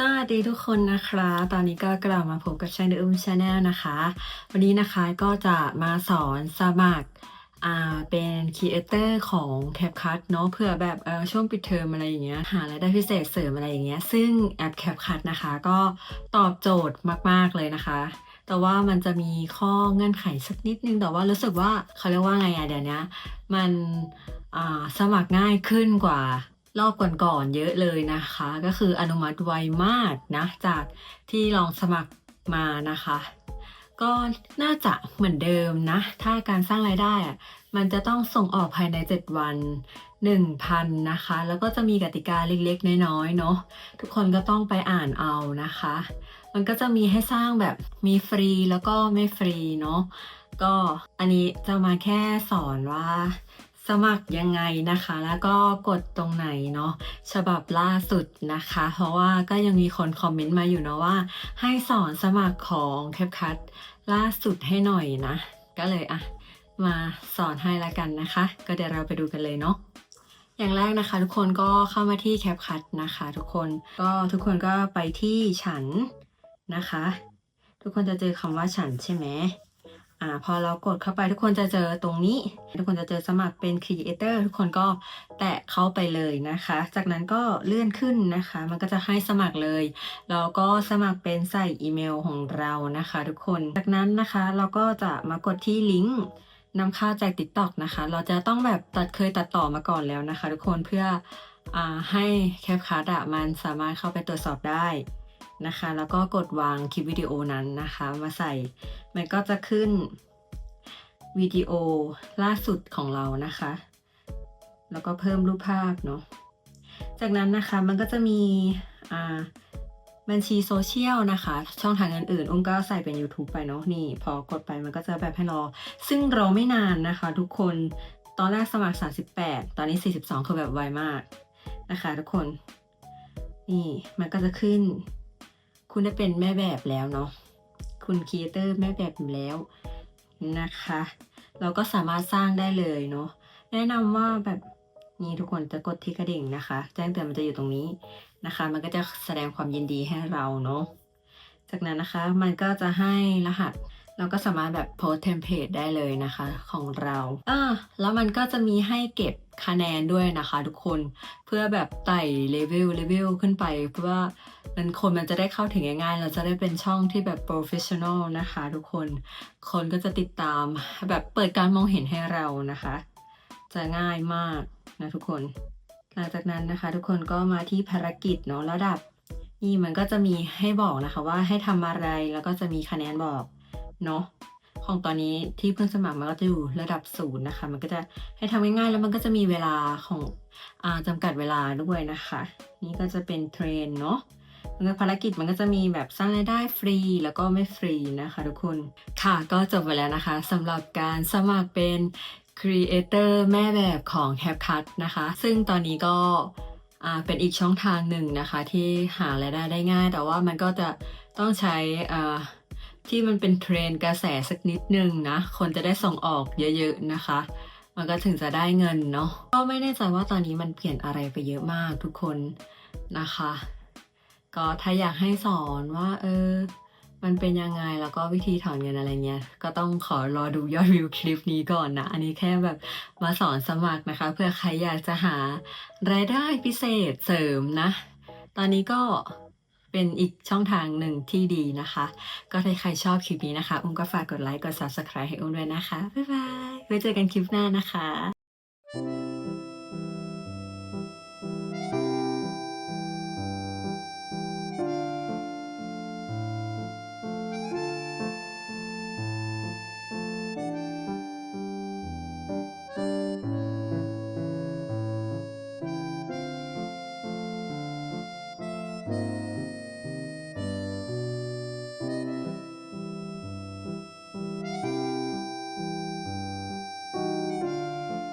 สวัสดีทุกคนนะคะ ตอนนี้ก็กลับมาพบกับช่อง The Um Channel นะคะ วันนี้นะคะก็จะมาสอนสมัครอ่าเป็นครีเอเตอร์ของ CapCut เนาะเพื่อแบบเออช่วงปิดเทอมอะไรอย่างเงี้ยหารายได้พิเศษเสริมอะไรอย่างเงี้ยซึ่งแอป CapCut นะคะก็ตอบโจทย์มาก ๆ เลยนะคะ แต่ว่ามันจะมีข้อเงื่อนไขสักนิดนึงแต่ว่ารู้สึกว่าเขาเรียกว่าไงอะเดี๋ยวนี้มันอ่าสมัครง่ายขึ้นกว่า รอบก่อนๆเยอะเลยนะคะ ก็คืออนุมัติไวมากนะ จากที่ลองสมัครมานะคะ ก็น่าจะเหมือนเดิมนะ ถ้าการสร้างรายได้อะมันจะต้องส่งออกภายใน 7 วัน 1,000 นะคะ แล้วก็จะมีกติกาเล็กๆ น้อยๆ เนาะทุกคนก็ต้องไปอ่านเอานะคะ มันก็จะมีให้สร้างแบบมีฟรีแล้วก็ไม่ฟรีเนาะก็อันนี้จะมาแค่สอนว่า สมัครยังไงนะคะ แล้วก็กดตรงไหนเนาะฉบับล่าสุดนะคะ เพราะว่าก็ยังมีคนคอมเมนต์มาอยู่เนาะว่า ให้สอนสมัครของ CapCut ล่าสุดให้หน่อยนะ ก็เลยอะมาสอนให้ละกันนะคะ ก็เดี๋ยวเราไปดูกันเลยเนาะอย่างแรกนะคะ ทุกคนก็เข้ามาที่ CapCut นะคะ ทุกคนก็ทุกคนก็ไปที่ฉันนะคะ ทุกคนจะเจอคำว่าฉันใช่ไหม อ่าพอเรากดเข้าไปทุกคนจะเจอตรงนี้ ทุกคนจะเจอสมัครเป็น Creator ทุกคนก็แตะเข้าไปเลยนะคะ จากนั้นก็เลื่อนขึ้นนะคะ มันก็จะให้สมัครเลยแล้วก็สมัครเป็นใส่อีเมลของเรานะคะ ทุกคนจากนั้นนะคะเราก็จะมากดที่ลิงก์นำเข้าจาก TikTok นะคะ เราจะต้องแบบตัดเคยตัดต่อมาก่อนแล้วนะคะ ทุกคนเพื่ออให้แคปคั t อะมันสามารถเข้าไปตรวจสอบได้ นะคะ แล้วก็กดวางคลิปวิดีโอนั้นนะคะ มาใส่ มันก็จะขึ้นวิดีโอล่าสุดของเรานะคะ แล้วก็เพิ่มรูปภาพเนาะ จากนั้นนะคะมันก็จะมีบัญชีโซเชียลนะคะ ช่องทางอื่นๆอุ้มก็ใส่เป็น YouTube ไปเนาะนี่ พอกดไปมันก็จะแบบให้รอ ซึ่งรอไม่นานนะคะ ทุกคนตอนแรกสมัคร 38 ตอนนี้ 42 คือแบบไวมากนะคะ ทุกคน นี่มันก็จะขึ้น คุณได้เป็นแม่แบบแล้วเนาะคุณครีเอเตอร์แม่แบบอยู่แล้วนะคะ เราก็สามารถสร้างได้เลยเนาะแนะนำว่าแบบนี่ทุกคนจะกดที่กระดิ่งนะคะ แจ้งเตือนมันจะอยู่ตรงนี้นะคะ มันก็จะแสดงความยินดีให้เราเนาะจากนั้นนะคะมันก็จะให้รหัส เราก็สามารถแบบโพสเทมเพลตได้เลยนะคะของเราอ่าแล้วมันก็จะมีให้เก็บคะแนนด้วยนะคะทุกคนเพื่อแบบไต่เลเวลเลเวลขึ้นไป เพื่อว่ามันคนมันจะได้เข้าถึงง่ายๆ เราจะได้เป็นช่องที่แบบโปรเฟชชั่นอลนะคะทุกคน คนก็จะติดตามแบบเปิดการมองเห็นให้เรานะคะ จะง่ายมากนะทุกคน หลังจากนั้นนะคะทุกคนก็มาที่ภารกิจเนาะระดับ นี่มันก็จะมีให้บอกนะคะว่าให้ทำอะไรแล้วก็จะมีคะแนนบอก เนาะของตอนนี้ที่เพิ่งสมัครมันก็จะอยู่ระดับศูนย์นะคะ มันก็จะให้ทำง่ายๆ แล้วมันก็จะมีเวลาของอจำกัดเวลาด้วยนะคะ นี่ก็จะเป็นเทรนเนาะมันภารกิจมันก็จะมีแบบสร้างรายได้ฟรีแล้วก็ไม่ฟรีนะคะทุกคน ค่ะก็จบไปแล้วนะคะสำหรับการสมัครเป็น Creator แม่แบบของ CapCut นะคะ ซึ่งตอนนี้ก็เป็นอีกช่องทางหนึ่งนะคะ ที่หารายได้ได้ง่าย แต่ว่ามันก็จะต้องใช้ ที่มันเป็นเทรนกระแสสักนิดนึงนะ คนจะได้ส่งออกเยอะๆนะคะ มันก็ถึงจะได้เงินเนาะก็ไม่แน่ใจว่าตอนนี้มันเปลี่ยนอะไรไปเยอะมากทุกคนนะคะ ก็ถ้าอยากให้สอนว่าเออมันเป็นยังไงแล้วก็วิธีถอนเงินอะไรเงี้ย ก็ต้องขอรอดูยอดวิวคลิปนี้ก่อนนะ อันนี้แค่แบบมาสอนสมัครนะคะ เพื่อใครอยากจะหารายได้พิเศษเสริมนะ ตอนนี้ก็ เป็นอีกช่องทางหนึ่งที่ดีนะคะ ก็ถ้าใครชอบคลิปนี้นะคะ อุ้มก็ฝากกดไลค์ กด subscribe ให้อุ้มด้วยนะคะ บ๊ายบาย ไว้เจอกันคลิปหน้านะคะ